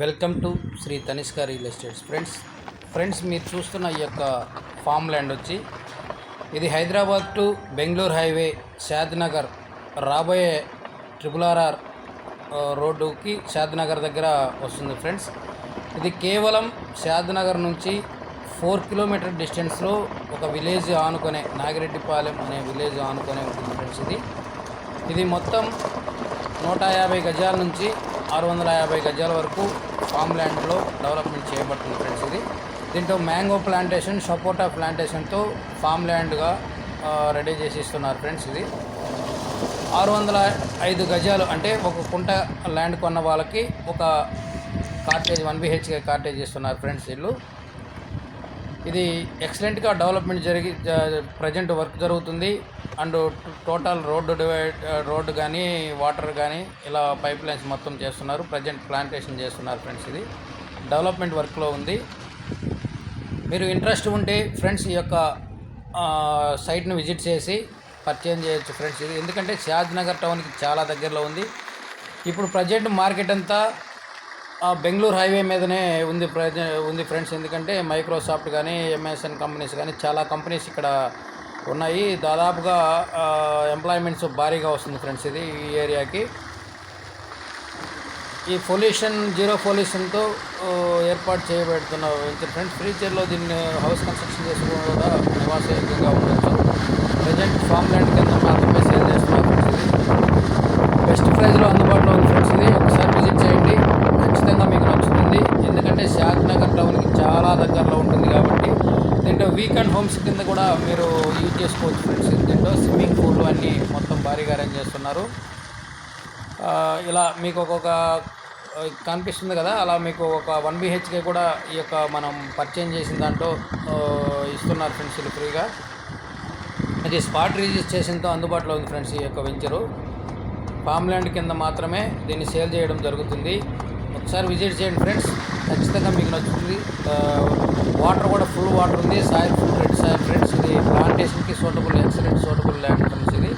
Welcome to Shri Tanishka real estates. Friends friends మీరు చూస్తున్న ఈ యొక్క ఫామ్ ల్యాండ్ వచ్చి ఇది హైదరాబాద్ టు బెంగళూరు హైవే షాద్ నగర్ రాబోయే ట్రిపుల్ ఆర్ఆర్ రోడ్డుకి షాద్ నగర్ దగ్గర వస్తుంది ఫ్రెండ్స్. ఇది కేవలం షాద్ నగర్ నుంచి ఫోర్ కిలోమీటర్ డిస్టెన్స్లో ఒక విలేజ్ ఆనుకునే నాగిరెడ్డిపాలెం అనే విలేజ్ ఆనుకునే ఉంటుంది ఫ్రెండ్స్ ఇది. ఇది మొత్తం నూట యాభై గజాల నుంచి ఆరు వందల యాభై గజాల వరకు ఫామ్ ల్యాండ్లో డెవలప్మెంట్ చేయబడుతుంది ఫ్రెండ్స్ ఇది. దీంట్లో మ్యాంగో ప్లాంటేషన్ సపోటా ప్లాంటేషన్తో ఫామ్ ల్యాండ్గా రెడీ చేసి ఇస్తున్నారు ఫ్రెండ్స్ ఇది. ఆరు వందల ఐదు గజాలు అంటే ఒక కుంట ల్యాండ్ కొన్న వాళ్ళకి ఒక కార్టేజ్ వన్ బిహెచ్కే కార్టేజ్ ఇస్తున్నారు ఫ్రెండ్స్ ఇల్లు ఇది ఎక్సలెంట్గా డెవలప్మెంట్ జరిగి ప్రజెంట్ వర్క్ జరుగుతుంది. And total road divide road కానీ వాటర్ కానీ ఇలా పైప్ లైన్స్ మొత్తం చేస్తున్నారు. ప్రజెంట్ ప్లాంటేషన్ చేస్తున్నారు ఫ్రెండ్స్ ఇది. డెవలప్మెంట్ వర్క్లో ఉంది. మీరు ఇంట్రెస్ట్ ఉంటే ఫ్రెండ్స్ ఈ యొక్క సైట్ని సైట్ను విజిట్ చేసి పర్చేజ్ చేయొచ్చు ఫ్రెండ్స్ ఇది. ఎందుకంటే షాద్ నగర్ టౌన్కి చాలా దగ్గరలో ఉంది. ఇప్పుడు ప్రజెంట్ మార్కెట్ అంతా బెంగళూరు హైవే మీదనే ఉంది ప్రజ ఉంది ఫ్రెండ్స్. ఎందుకంటే మైక్రోసాఫ్ట్ కానీ ఎంఎస్ఎన్ కంపెనీస్ కానీ చాలా కంపెనీస్ ఇక్కడ ఉన్నాయి. దాదాపుగా ఎంప్లాయ్మెంట్స్ భారీగా వస్తుంది ఫ్రెండ్స్ ఇది ఈ ఏరియాకి. ఈ పొల్యూషన్ జీరో పొల్యూషన్తో ఏర్పాటు చేయబడుతున్న వెంచర్ ఫ్రెండ్స్ ఫ్యూచర్లో దీన్ని హౌస్ కన్స్ట్రక్షన్ చేసుకోవడం కూడా నివాసయోగ్యంగా ఉండొచ్చు. ప్రజెంట్ ఫామ్ ల్యాండ్ కింద మాత్రమే సేల్ చేస్తున్నారు ఫ్రెండ్స్ ఇది. బెస్ట్ ప్రైజ్లో అందుబాటులో ఉంది ఫ్రెండ్స్ ఇది. ఒకసారి విజిట్ చేయండి. ఖచ్చితంగా మీకు నచ్చుతుంది. ఎందుకంటే షాద్ నగర్ టౌన్కి చాలా దగ్గరలో ఉంటుంది కాబట్టి దీంట్లో వీకెండ్ హోమ్స్ కింద చేసుకోవచ్చు ఫ్రెండ్స్. దీంట్లో స్విమ్మింగ్ పూల్ అన్నీ మొత్తం భారీగా అరేంజ్ చేస్తున్నారు. ఇలా మీకు ఒక్కొక్క కనిపిస్తుంది కదా అలా మీకు ఒక వన్ బిహెచ్కే కూడా ఈ యొక్క మనం పర్చేజ్ చేసిన దాంట్లో ఇస్తున్నారు ఫ్రెండ్స్ ఇది ఫ్రీగా. అది స్పాట్ రిజిస్ట్రేషన్తో అందుబాటులో ఉంది ఫ్రెండ్స్ ఈ యొక్క వెంచరు ఫామ్ ల్యాండ్ కింద మాత్రమే దీన్ని సేల్ చేయడం జరుగుతుంది. ఒకసారి విజిట్ చేయండి ఫ్రెండ్స్. ఖచ్చితంగా మీకు నచ్చుతుంది. వాటర్ కూడా ఫుల్ వాటర్ ఉంది. Soil full red soil friends ఇది suitable excellent suitable land friends ఇది.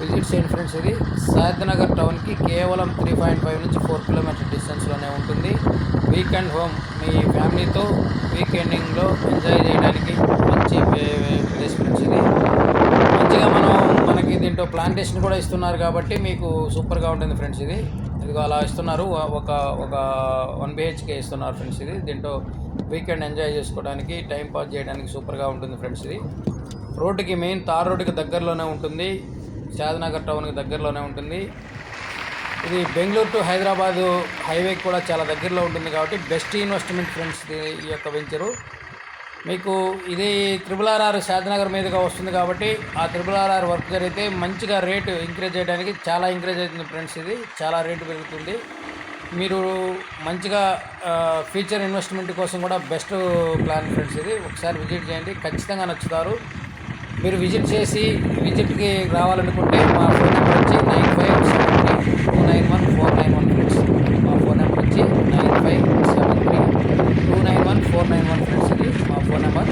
విజిట్ చేయండి ఫ్రెండ్స్ ఇది. నగర్ టౌన్కి కేవలం త్రీ పాయింట్ ఫైవ్ నుంచి ఫోర్ కిలోమీటర్ డిస్టెన్స్లోనే ఉంటుంది. వీకెండ్ హోమ్ మీ ఫ్యామిలీతో వీకెండింగ్లో ఎంజాయ్ చేయడానికి మంచి ప్లేస్ ఫ్రెండ్స్ ఇది. మంచిగా మనం మనకి దీంట్లో ప్లాంటేషన్ కూడా ఇస్తున్నారు కాబట్టి మీకు సూపర్గా ఉంటుంది ఫ్రెండ్స్ ఇది. ఇదిగో అలా ఇస్తున్నారు. ఒక ఒక వన్ బిహెచ్కే ఇస్తున్నారు ఫ్రెండ్స్ ఇది. దీంట్లో వీకెండ్ ఎంజాయ్ చేసుకోవడానికి టైం పాస్ చేయడానికి సూపర్గా ఉంటుంది ఫ్రెండ్స్ ఇది. రోడ్డుకి మెయిన్ తార్ రోడ్డుకి దగ్గరలోనే ఉంటుంది. షాద్నగర్ టౌన్కి దగ్గరలోనే ఉంటుంది. ఇది బెంగళూరు టు హైదరాబాదు హైవేకి కూడా చాలా దగ్గరలో ఉంటుంది కాబట్టి బెస్ట్ ఇన్వెస్ట్మెంట్ ఫ్రెండ్స్ ఈ యొక్క వెంచరు. మీకు ఇది త్రిబుల్ ఆర్ఆర్ షాద్నగర్ మీదుగా వస్తుంది కాబట్టి ఆ త్రిబుల్ ఆర్ఆర్ వర్క్ జరిగితే మంచిగా రేటు ఇంక్రీజ్ చేయడానికి చాలా ఇంక్రీజ్ అవుతుంది ఫ్రెండ్స్ ఇది. చాలా రేటు పెరుగుతుంది. మీరు మంచిగా ఫ్యూచర్ ఇన్వెస్ట్మెంట్ కోసం కూడా బెస్ట్ ప్లాన్ ఫ్రెండ్స్ ఇది. ఒకసారి విజిట్ చేయండి. ఖచ్చితంగా నచ్చుతారు. మీరు విజిట్ చేసి విజిట్కి రావాలనుకుంటే మా ఫోన్ నెంబర్ వచ్చి nine five seven three two nine one four nine one friends మా ఫోన్ నెంబర్ వచ్చి nine five seven three two nine one four nine one friends ఇది. మా ఫోన్ నెంబర్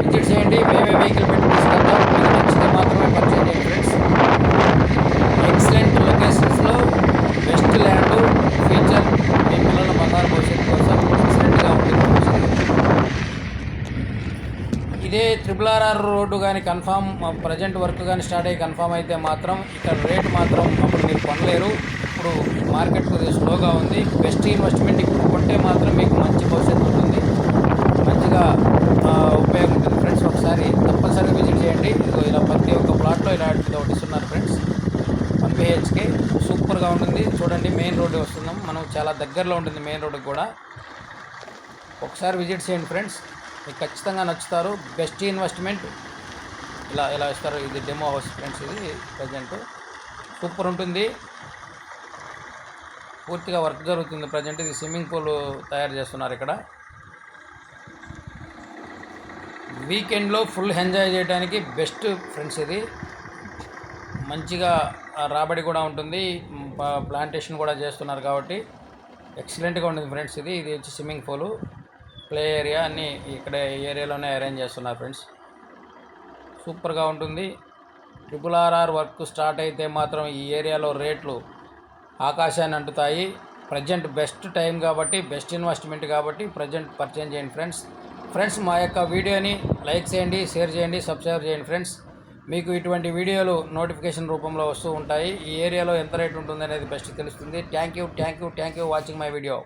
విజిట్ చేయండి. మేమే వెహికల్ పెట్టి తీసుకెళ్తాం మీకు నచ్చితే మాత్రమే పర్చేజ్ చేయండి ఫ్రెండ్స్ ఎక్సలెంట్ లొకేషన్స్లో బెస్ట్ ల్యాండ్ ఫీచర్ మీ పిల్లల బంగారు భవిష్యత్తు కోసం ఎక్సలెంట్గా ఉంటుంది ఫ్రెండ్స్ ఇది. ఇదే ట్రిపుల్ ఆర్ఆర్ రోడ్డు కానీ కన్ఫామ్ ప్రజెంట్ వర్క్ కానీ స్టార్ట్ అయ్యి కన్ఫామ్ అయితే మాత్రం ఇక్కడ రేట్ మాత్రం అప్పుడు మీరు కొనలేరు. ఇప్పుడు మార్కెట్ కొద్దిగా స్లోగా ఉంది. బెస్ట్ ఇన్వెస్ట్మెంట్ ఇప్పుడు కొంటే మాత్రం మీకు మంచి భవిష్యత్తు ఉంటుంది. మంచిగా ఉపయోగం ఉంటుంది ఫ్రెండ్స్. ఒకసారి తప్పనిసరిగా విజిట్ చేయండి. ఇలా ప్రతి ఒక్క ప్లాట్లో ఇలాంటిది ఒకటి ఇస్తున్నారు ఫ్రెండ్స్. వన్ బిహెచ్కే సూపర్గా ఉంటుంది. చూడండి మెయిన్ రోడ్డు వస్తున్నాం. మనం చాలా దగ్గరలో ఉంటుంది మెయిన్ రోడ్డు కూడా. ఒకసారి విజిట్ చేయండి ఫ్రెండ్స్. మీకు ఖచ్చితంగా నచ్చుతారు. బెస్ట్ ఇన్వెస్ట్మెంట్ ఇలా ఇలా ఇస్తారు? ఇది డెమో హౌస్ ఫ్రెండ్స్ ఇది ప్రజెంట్. సూపర్ ఉంటుంది. పూర్తిగా వర్క్ జరుగుతుంది ప్రజెంట్. ఇది స్విమ్మింగ్ పూల్ తయారు చేస్తున్నారు ఇక్కడ. వీకెండ్లో ఫుల్ ఎంజాయ్ చేయడానికి బెస్ట్ ఫ్రెండ్స్ ఇది. మంచిగా రాబడి కూడా ఉంటుంది. ప్లాంటేషన్ కూడా చేస్తున్నారు కాబట్టి. ఎక్సలెంట్గా ఉంటుంది ఫ్రెండ్స్ ఇది. ఇది వచ్చి స్విమ్మింగ్ పూలు. ప్లే ఏరియా అన్నీ ఇక్కడ ఈ ఏరియాలోనే అరేంజ్ చేస్తున్నారు ఫ్రెండ్స్ సూపర్గా ఉంటుంది. ట్రిపుల్ ఆర్ఆర్ వర్క్ స్టార్ట్ అయితే మాత్రం ఈ ఏరియాలో రేట్లు ఆకాశాన్ని అంటుతాయి. ప్రజెంట్ బెస్ట్ టైం కాబట్టి బెస్ట్ ఇన్వెస్ట్మెంట్ కాబట్టి ప్రజెంట్ పర్చేజ్ చేయండి ఫ్రెండ్స్ ఫ్రెండ్స్ మా యొక్క వీడియోని లైక్ చేయండి షేర్ చేయండి సబ్స్క్రైబ్ చేయండి ఫ్రెండ్స్ మీకు ఇటువంటి వీడియోలు నోటిఫికేషన్ రూపంలో వస్తూ ఉంటాయి. ఈ ఏరియాలో ఎంత రేట్ ఉంటుంది అనేది బెస్ట్ తెలుస్తుంది thank you thank you thank you watching my video